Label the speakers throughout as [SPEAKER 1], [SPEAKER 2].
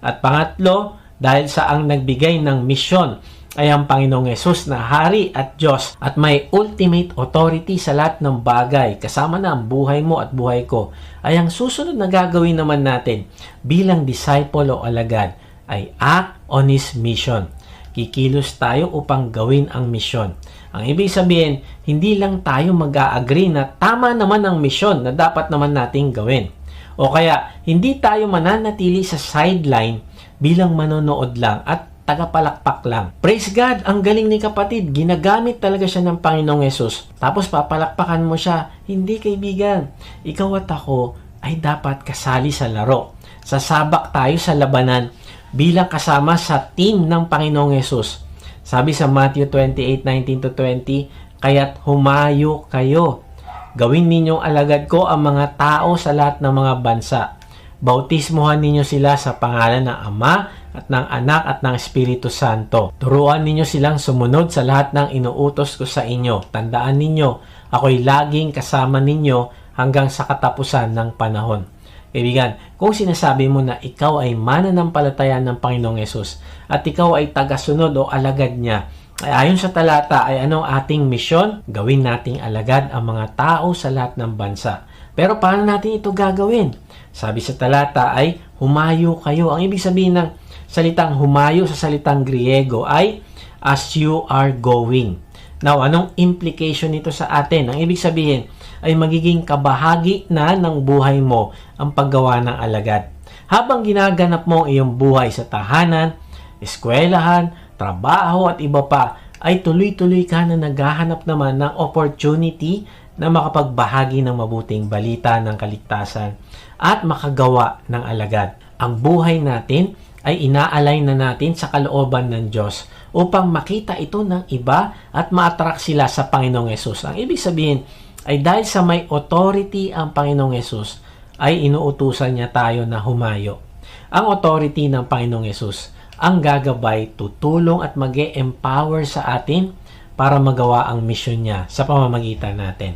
[SPEAKER 1] At pangatlo, dahil sa ang nagbigay ng misyon ay ang Panginoong Yesus na Hari at Diyos at may ultimate authority sa lahat ng bagay kasama na ang buhay mo at buhay ko ay ang susunod na gagawin naman natin bilang disciple o alagad ay act on His mission. Kikilos tayo upang gawin ang misyon. Ang ibig sabihin, hindi lang tayo mag-agree na tama naman ang misyon na dapat naman nating gawin. O kaya, hindi tayo mananatili sa sideline bilang manonood lang at tagapalakpak lang. Praise God, ang galing ni kapatid. Ginagamit talaga siya ng Panginoong Yesus. Tapos papalakpakan mo siya. Hindi kaibigan. Ikaw at ako ay dapat kasali sa laro. Sasabak tayo sa labanan bilang kasama sa team ng Panginoong Yesus. Sabi sa Matthew 28:19-20, kaya't humayo kayo. Gawin ninyong alagad ko ang mga tao sa lahat ng mga bansa. Bautismuhan ninyo sila sa pangalan ng Ama at ng Anak at ng Espiritu Santo. Turuan ninyo silang sumunod sa lahat ng inuutos ko sa inyo. Tandaan ninyo, ako'y laging kasama ninyo hanggang sa katapusan ng panahon. Kaibigan, kung sinasabi mo na ikaw ay mananampalataya ng Panginoong Yesus at ikaw ay tagasunod o alagad niya, ayon sa talata ay anong ating misyon? Gawin nating alagad ang mga tao sa lahat ng bansa. Pero paano natin ito gagawin? Sabi sa talata ay humayo kayo. Ang ibig sabihin ng salitang humayo sa salitang Griego ay as you are going. Now, anong implication nito sa atin? Ang ibig sabihin ay magiging kabahagi na ng buhay mo ang paggawa ng alagad. Habang ginaganap mo ang iyong buhay sa tahanan, eskwelahan, trabaho at iba pa, ay tuloy-tuloy ka na naghahanap naman ng opportunity na makapagbahagi ng mabuting balita ng kaligtasan at makagawa ng alagad. Ang buhay natin ay inaalay na natin sa kalooban ng Diyos upang makita ito ng iba at ma-attract sila sa Panginoong Yesus. Ang ibig sabihin ay dahil sa may authority ang Panginoong Yesus ay inuutusan niya tayo na humayo. Ang authority ng Panginoong Yesus ang gagabay, tutulong at mag empower sa atin para magawa ang mission niya sa pamamagitan natin.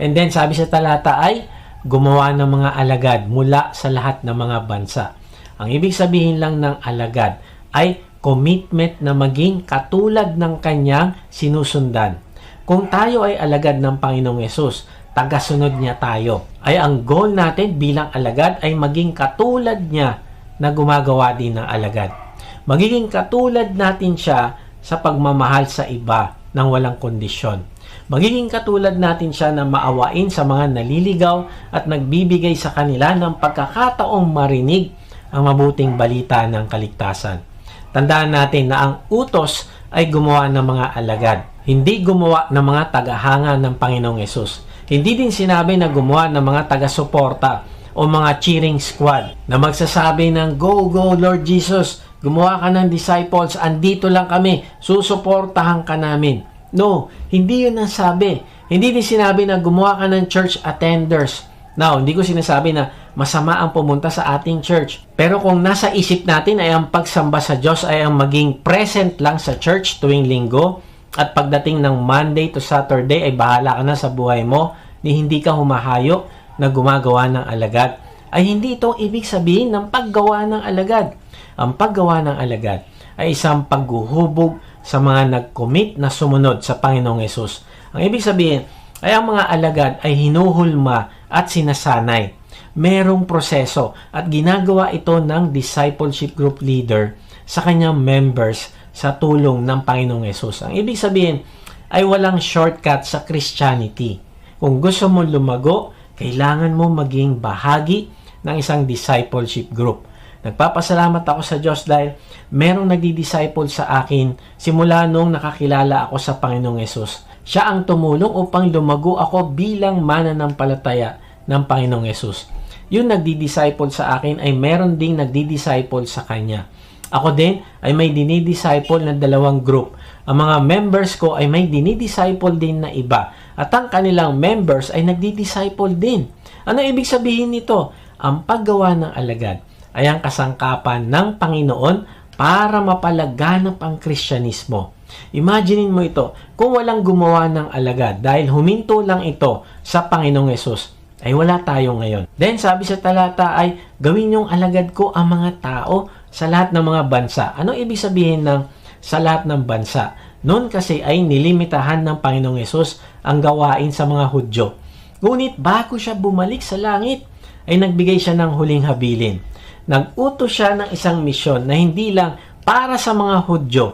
[SPEAKER 1] And then sabi sa talata ay gumawa ng mga alagad mula sa lahat ng mga bansa. Ang ibig sabihin lang ng alagad ay commitment na maging katulad ng kanyang sinusundan. Kung tayo ay alagad ng Panginoong Yesus, tagasunod niya tayo. Ay ang goal natin bilang alagad ay maging katulad niya na gumagawa din ng alagad. Magiging katulad natin siya sa pagmamahal sa iba ng walang kondisyon. Magiging katulad natin siya na maawain sa mga naliligaw at nagbibigay sa kanila ng pagkakataong marinig ang mabuting balita ng kaligtasan. Tandaan natin na ang utos ay gumawa ng mga alagad, hindi gumawa ng mga tagahanga ng Panginoong Yesus. Hindi din sinabi na gumawa ng mga taga-suporta o mga cheering squad na magsasabi ng Go, go Lord Jesus, gumawa ka ng disciples, andito lang kami, susuportahan ka namin. No, hindi yun ang sabi. Hindi din sinabi na gumawa ka ng church attenders. Now, hindi ko sinasabi na masama ang pumunta sa ating church. Pero kung nasa isip natin ay ang pagsamba sa Diyos ay ang maging present lang sa church tuwing linggo at pagdating ng Monday to Saturday ay bahala ka na sa buhay mo ni hindi ka humahayo na gumagawa ng alagad ay hindi ito ibig sabihin ng paggawa ng alagad. Ang paggawa ng alagad ay isang paghuhubog sa mga nag-commit na sumunod sa Panginoong Yesus. Ang ibig sabihin ay ang mga alagad ay hinuhulma at sinasanay. Merong proseso at ginagawa ito ng discipleship group leader sa kanyang members sa tulong ng Panginoong Yesus. Ang ibig sabihin ay walang shortcut sa Christianity. Kung gusto mo lumago, kailangan mo maging bahagi ng isang discipleship group. Nagpapasalamat ako sa Diyos dahil merong nagdi-disciple sa akin simula nung nakakilala ako sa Panginoong Yesus. Siya ang tumulong upang lumago ako bilang mananampalataya ng Panginoong Yesus. Yung nagdi-disciple sa akin ay meron ding nagdi-disciple sa kanya. Ako din ay may dinidisciple na dalawang group. Ang mga members ko ay may dinidisciple din na iba. At ang kanilang members ay nagdi-disciple din. Ano ibig sabihin nito? Ang paggawa ng alagad ay ang kasangkapan ng Panginoon para mapalaganap ang Kristyanismo. Imaginein mo ito, kung walang gumawa ng alagad dahil huminto lang ito sa Panginoong Yesus, ay wala tayo ngayon. Then sabi sa talata ay, gawin yung alagad ko ang mga tao sa lahat ng mga bansa. Ano ibig sabihin ng sa lahat ng bansa? Noon kasi ay nilimitahan ng Panginoong Yesus ang gawain sa mga Hudyo. Ngunit bago siya bumalik sa langit, ay nagbigay siya ng huling habilin. Nag-utos siya ng isang misyon na hindi lang para sa mga Hudyo,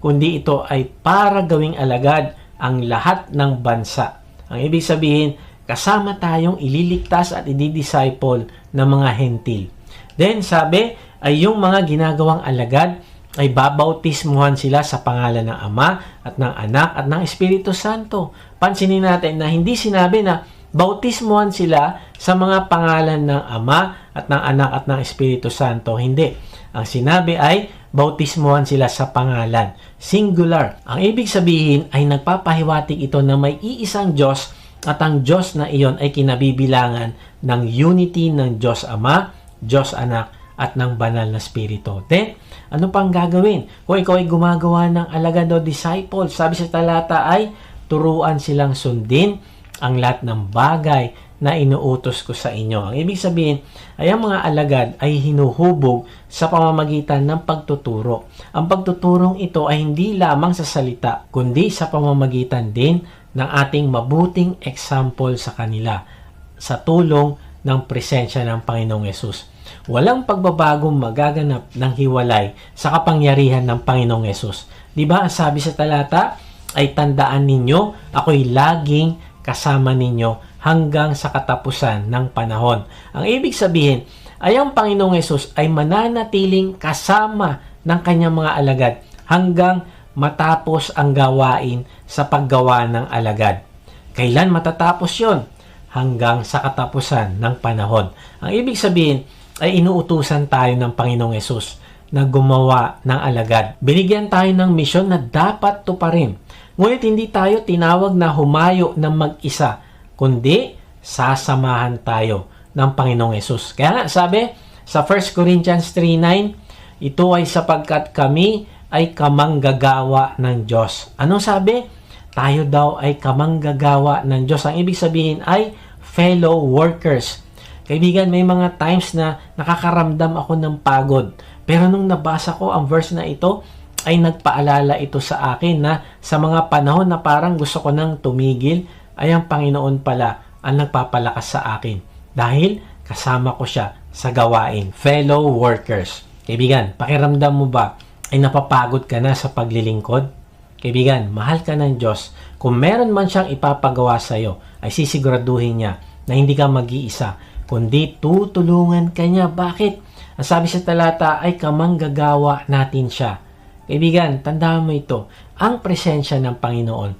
[SPEAKER 1] kundi ito ay para gawing alagad ang lahat ng bansa. Ang ibig sabihin, kasama tayong ililigtas at ididisciple ng mga hentil. Then sabi ay yung mga ginagawang alagad ay babautismuhan sila sa pangalan ng Ama at ng Anak at ng Espiritu Santo. Pansinin natin na hindi sinabi na bautismuhan sila sa mga pangalan ng Ama at ng Anak at ng Espiritu Santo. Hindi. Ang sinabi ay bautismuhan sila sa pangalan. Singular. Ang ibig sabihin ay nagpapahiwatig ito na may iisang Diyos at ang Diyos na iyon ay kinabibilangan ng unity ng Diyos Ama, Diyos Anak, at ng banal na Espiritu. Then, ano pang gagawin? Kung ikaw ay gumagawa ng alagad o disciple, sabi sa talata ay turuan silang sundin ang lahat ng bagay na inuutos ko sa inyo. Ang ibig sabihin ay ang mga alagad ay hinuhubog sa pamamagitan ng pagtuturo. Ang pagtuturong ito ay hindi lamang sa salita, kundi sa pamamagitan din ng ating mabuting example sa kanila sa tulong ng presensya ng Panginoong Yesus. Walang pagbabagong magaganap ng hiwalay sa kapangyarihan ng Panginoong Yesus. Di ba? Sabi sa talata, ay tandaan ninyo, ako'y laging kasama ninyo hanggang sa katapusan ng panahon. Ang ibig sabihin ay ang Panginoong Yesus ay mananatiling kasama ng kanyang mga alagad hanggang matapos ang gawain sa paggawa ng alagad. Kailan matatapos yon? Hanggang sa katapusan ng panahon. Ang ibig sabihin ay inuutusan tayo ng Panginoong Yesus na gumawa ng alagad. Binigyan tayo ng misyon na dapat tuparin. Ngunit hindi tayo tinawag na humayo ng mag-isa, kundi sasamahan tayo ng Panginoong Yesus. Kaya nga sabi sa 1 Corinthians 3.9, ito ay sapagkat kami ay kamanggagawa ng Diyos. Anong sabi? Tayo daw ay kamanggagawa ng Diyos. Ang ibig sabihin ay fellow workers. Kaibigan, may mga times na nakakaramdam ako ng pagod. Pero nung nabasa ko ang verse na ito, ay nagpaalala ito sa akin na sa mga panahon na parang gusto ko nang tumigil, ay ang Panginoon pala ang nagpapalakas sa akin. Dahil kasama ko siya sa gawain. Fellow workers. Kaibigan, pakiramdam mo ba ay napapagod ka na sa paglilingkod? Kaibigan, mahal ka ng Diyos. Kung meron man siyang ipapagawa sa iyo, ay sisiguraduhin niya na hindi ka mag-iisa, kundi tutulungan ka niya. Bakit? Ang sabi sa talata ay kamanggagawa natin siya. Kaibigan, tandaan mo ito. Ang presensya ng Panginoon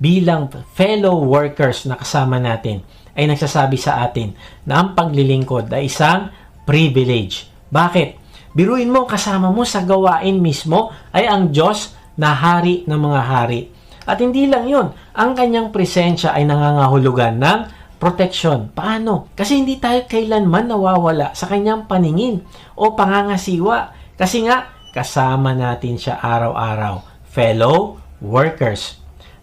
[SPEAKER 1] bilang fellow workers na kasama natin ay nagsasabi sa atin na ang paglilingkod ay isang privilege. Bakit? Biruin mo kasama mo sa gawain mismo ay ang Diyos na hari ng mga hari. At hindi lang yun, ang kanyang presensya ay nangangahulugan ng protection. Paano? Kasi hindi tayo kailanman nawawala sa kanyang paningin o pangangasiwa. Kasi nga, kasama natin siya araw-araw. Fellow workers.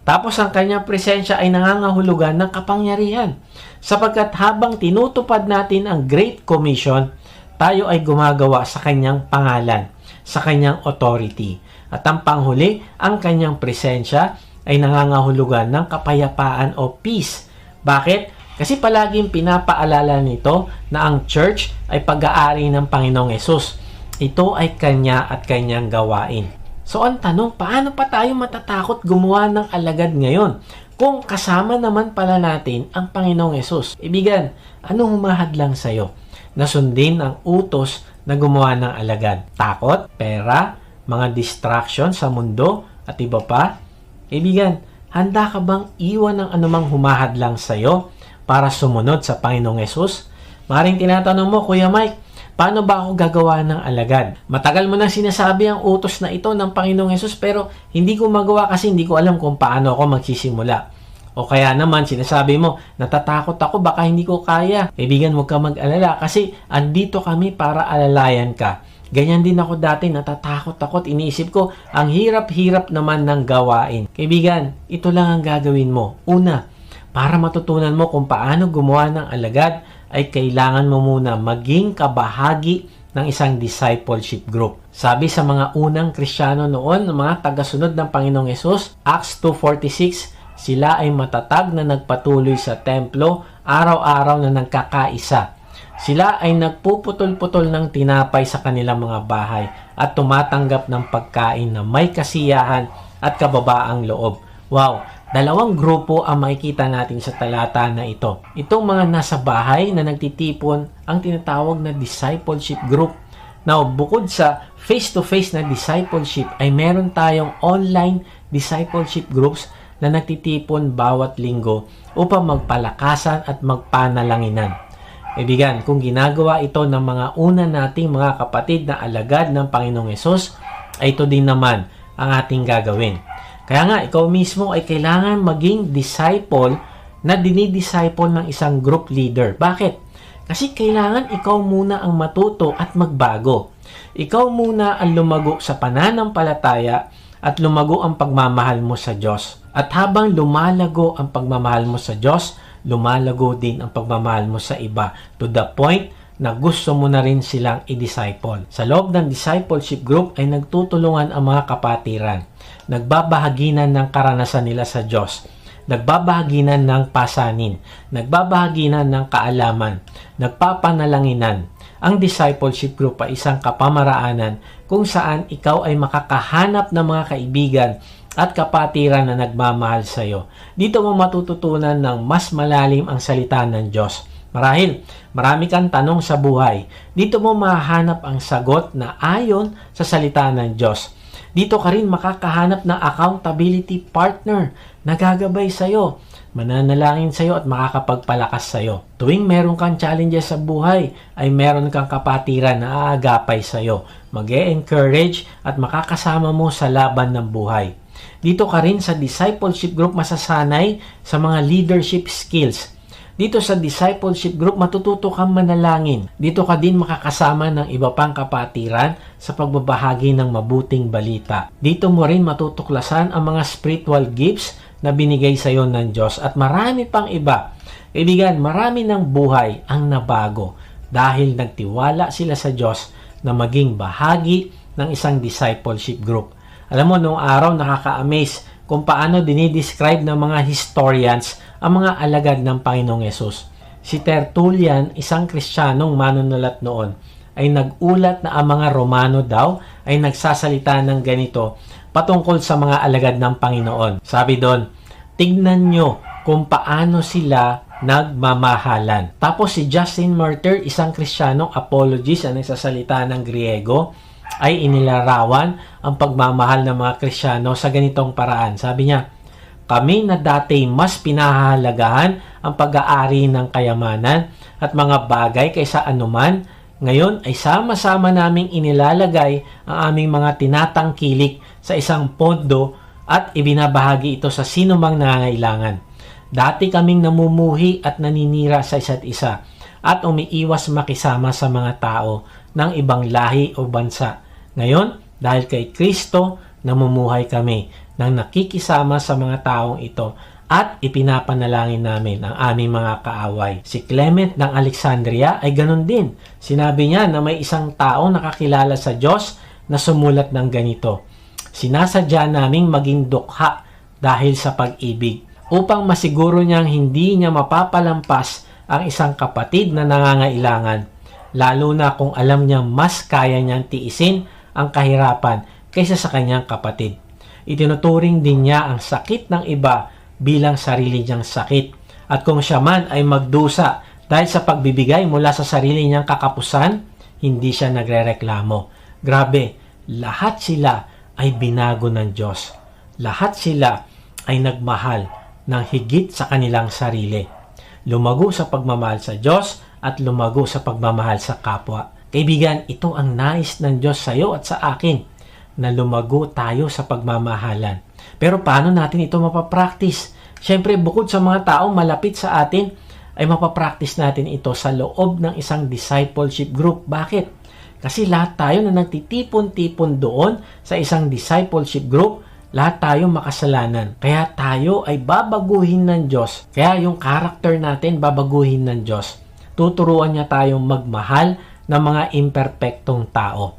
[SPEAKER 1] Tapos ang kanyang presensya ay nangangahulugan ng kapangyarihan. Sapagkat habang tinutupad natin ang Great Commission, tayo ay gumagawa sa kanyang pangalan, sa kanyang authority. At ang panghuli, ang kanyang presensya ay nangangahulugan ng kapayapaan o peace. Bakit? Kasi palaging pinapaalala nito na ang church ay pag-aari ng Panginoong Yesus. Ito ay kanya at kanyang gawain. So ang tanong, paano pa tayo matatakot gumawa ng alagad ngayon? Kung kasama naman pala natin ang Panginoong Yesus. Ibigan, anong humahadlang sa'yo? Nasundin ang utos na gumawa ng alagad. Takot, pera, mga distraction sa mundo, at iba pa? Ibigan, handa ka bang iwan ng anumang humahadlang sa'yo para sumunod sa Panginoong Yesus? Maring tinatanong mo, Kuya Mike, paano ba ako gagawa ng alagad? Matagal mo nang sinasabi ang utos na ito ng Panginoong Yesus pero hindi ko magawa kasi hindi ko alam kung paano ako magsisimula. O kaya naman, sinasabi mo, natatakot ako, baka hindi ko kaya. Kaibigan, huwag ka mag-alala kasi andito kami para alalayan ka. Ganyan din ako dati, natatakot ako at iniisip ko, ang hirap-hirap naman ng gawain. Kaibigan, ito lang ang gagawin mo. Una, para matutunan mo kung paano gumawa ng alagad, ay kailangan mo muna maging kabahagi ng isang discipleship group. Sabi sa mga unang Kristiyano noon, mga tagasunod ng Panginoong Yesus, Acts 2.46, sila ay matatag na nagpatuloy sa templo, araw-araw na nagkakaisa. Sila ay nagpuputol-putol ng tinapay sa kanilang mga bahay at tumatanggap ng pagkain na may kasiyahan at kababaang loob. Wow, dalawang grupo ang makikita natin sa talata na ito. Itong mga nasa bahay na nagtitipon ang tinatawag na discipleship group. Now, bukod sa face-to-face na discipleship ay meron tayong online discipleship groups na nagtitipon bawat linggo upang magpalakasan at magpanalanginan. Kaibigan, kung ginagawa ito ng mga una nating mga kapatid na alagad ng Panginoong Yesus, ay ito din naman ang ating gagawin. Kaya nga, ikaw mismo ay kailangan maging disciple na dinidisciple ng isang group leader. Bakit? Kasi kailangan ikaw muna ang matuto at magbago. Ikaw muna ang lumago sa pananampalataya at lumago ang pagmamahal mo sa Diyos. At habang lumalago ang pagmamahal mo sa Diyos, lumalago din ang pagmamahal mo sa iba to the point na gusto mo na rin silang i-disciple. Sa loob ng discipleship group ay nagtutulungan ang mga kapatiran. Nagbabahaginan ng karanasan nila sa Diyos. Nagbabahaginan ng pasanin. Nagbabahaginan ng kaalaman. Nagpapanalanginan. Ang discipleship group ay isang kapamaraanan kung saan ikaw ay makakahanap ng mga kaibigan at kapatiran na nagmamahal sa iyo. Dito mo matututunan ng mas malalim ang salita ng Diyos. Marahil, marami kang tanong sa buhay. Dito mo mahanap ang sagot na ayon sa salita ng Diyos. Dito ka rin makakahanap ng accountability partner na gagabay sa iyo, mananalangin sa iyo at makakapagpalakas sa iyo. Tuwing meron kang challenges sa buhay, ay meron kang kapatiran na aagapay sa iyo, mag encourage at makakasama mo sa laban ng buhay. Dito ka rin sa discipleship group masasanay sa mga leadership skills. Dito sa discipleship group matututo kang manalangin. Dito ka din makakasama ng iba pang kapatiran sa pagbabahagi ng mabuting balita. Dito mo rin matutuklasan ang mga spiritual gifts na binigay sa iyo ng Diyos at marami pang iba. Kaibigan, marami ng buhay ang nabago dahil nagtiwala sila sa Diyos na maging bahagi ng isang discipleship group. Alam mo, noong araw nakaka-amaze kung paano dinidescribe ng mga historians ang mga alagad ng Panginoong Yesus. Si Tertullian, isang kristyanong manunulat noon, ay nagulat na ang mga Romano daw ay nagsasalita ng ganito patungkol sa mga alagad ng Panginoon. Sabi doon, tignan nyo kung paano sila nagmamahalan. Tapos si Justin Martyr, isang kristyanong apologist na nagsasalita ng Griego, ay inilarawan ang pagmamahal ng mga Krisyano sa ganitong paraan. Sabi niya, kami na dati mas pinahahalagahan ang pag-aari ng kayamanan at mga bagay kaysa anuman, ngayon ay sama-sama naming inilalagay ang aming mga tinatangkilik sa isang pondo at ibinabahagi ito sa sinumang nangangailangan. Dati kaming namumuhi at naninira sa isa't isa at umiiwas makisama sa mga tao ng ibang lahi o bansa. Ngayon, dahil kay Kristo, namumuhay kami nang nakikisama sa mga taong ito at ipinapanalangin namin ang aming mga kaaway. Si Clement ng Alexandria ay ganun din. Sinabi niya na may isang taong nakakilala sa Diyos na sumulat ng ganito. Sinasadya naming maging dukha dahil sa pag-ibig upang masiguro niyang hindi niya mapapalampas ang isang kapatid na nangangailangan, lalo na kung alam niyang mas kaya niyang tiisin ang kahirapan kaysa sa kanyang kapatid. Itinuturing din niya ang sakit ng iba bilang sarili niyang sakit. At kung siya man ay magdusa dahil sa pagbibigay mula sa sarili niyang kakapusan, hindi siya nagrereklamo. Grabe, lahat sila ay binago ng Diyos. Lahat sila ay nagmahal ng higit sa kanilang sarili. Lumago sa pagmamahal sa Diyos at lumago sa pagmamahal sa kapwa. Kaibigan, ito ang nais ng Diyos sa iyo at sa akin na lumago tayo sa pagmamahalan. Pero paano natin ito mapapractice? Siyempre, bukod sa mga taong malapit sa atin, ay mapapractice natin ito sa loob ng isang discipleship group. Bakit? Kasi lahat tayo na nagtitipon-tipon doon sa isang discipleship group, lahat tayo makasalanan. Kaya tayo ay babaguhin ng Diyos. Kaya yung character natin babaguhin ng Diyos. Tuturuan niya tayong magmahal ng mga imperpektong tao.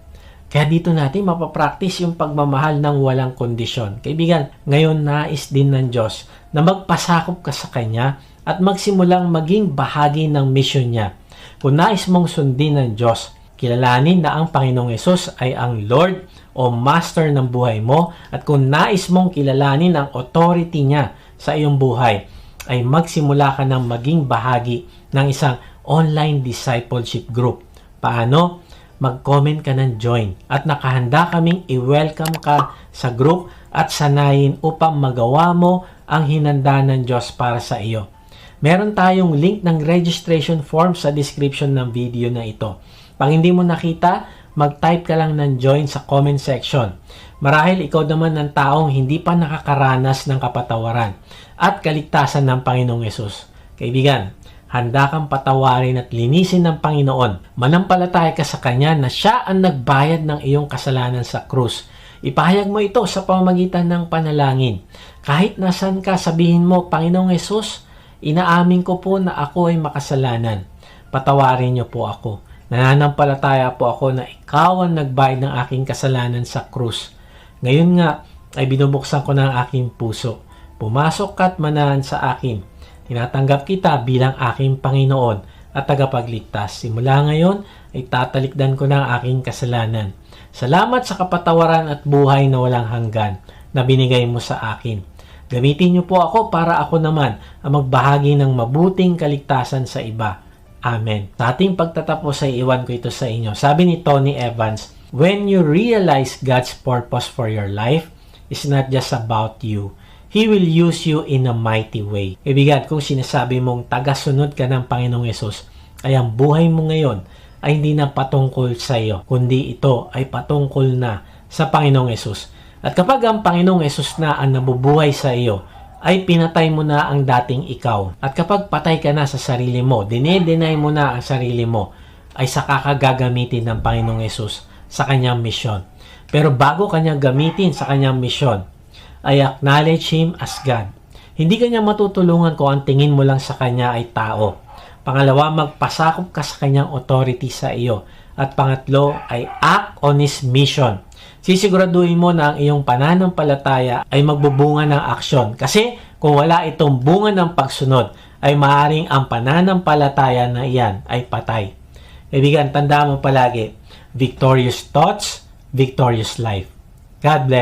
[SPEAKER 1] Kaya dito natin mapapractice yung pagmamahal ng walang kondisyon. Kaibigan, ngayon nais din ng Diyos na magpasakop ka sa Kanya at magsimulang maging bahagi ng mission niya. Kung nais mong sundin ng Diyos, kilalanin na ang Panginoong Yesus ay ang Lord o Master ng buhay mo at kung nais mong kilalanin ang authority niya sa iyong buhay, ay magsimula ka ng maging bahagi ng isang online discipleship group. Paano? Mag-comment ka ng join at nakahanda kaming i-welcome ka sa group at sanayin upang magawa mo ang hinanda ng Diyos para sa iyo. Meron tayong link ng registration form sa description ng video na ito. Pag hindi mo nakita, mag-type ka lang ng join sa comment section. Marahil ikaw naman ng taong hindi pa nakakaranas ng kapatawaran at kaligtasan ng Panginoong Yesus. Kaibigan, handa kang patawarin at linisin ng Panginoon. Manampalataya ka sa Kanya na Siya ang nagbayad ng iyong kasalanan sa krus. Ipahayag mo ito sa pamamagitan ng panalangin. Kahit nasan ka, sabihin mo, Panginoong Yesus, inaamin ko po na ako ay makasalanan. Patawarin niyo po ako. Nananampalataya po ako na ikaw ang nagbayad ng aking kasalanan sa krus. Ngayon nga ay binubuksan ko na ang aking puso. Pumasok ka at manahan sa akin. Tinatanggap kita bilang aking Panginoon at tagapagligtas. Simula ngayon ay tatalikdan ko na ang aking kasalanan. Salamat sa kapatawaran at buhay na walang hanggan na binigay mo sa akin. Gamitin niyo po ako para ako naman ang magbahagi ng mabuting kaligtasan sa iba. Amen. Sa ating pagtatapos ay iwan ko ito sa inyo. Sabi ni Tony Evans, When you realize God's purpose for your life, is not just about you. He will use you in a mighty way. Ibigan, kung sinasabi mong tagasunod ka ng Panginoong Yesus, ay ang buhay mo ngayon ay hindi na patungkol sa iyo, kundi ito ay patungkol na sa Panginoong Yesus. At kapag ang Panginoong Yesus na ang nabubuhay sa iyo, ay pinatay mo na ang dating ikaw. At kapag patay ka na sa sarili mo, dinedenay mo na ang sarili mo, ay saka ka gagamitin ng Panginoong Yesus sa kanyang misyon. Pero bago kanya gamitin sa kanyang misyon, ay acknowledge Him as God. Hindi kanya matutulungan kung ang tingin mo lang sa kanya ay tao. Pangalawa, magpasakop ka sa kanyang authority sa iyo. At pangatlo ay act on His mission. Sisiguraduhin mo na ang iyong pananampalataya ay magbubunga ng aksyon. Kasi kung wala itong bunga ng pagsunod, ay maaring ang pananampalataya na iyan ay patay. Kaibigan, tanda mo palagi, victorious thoughts, victorious life. God bless.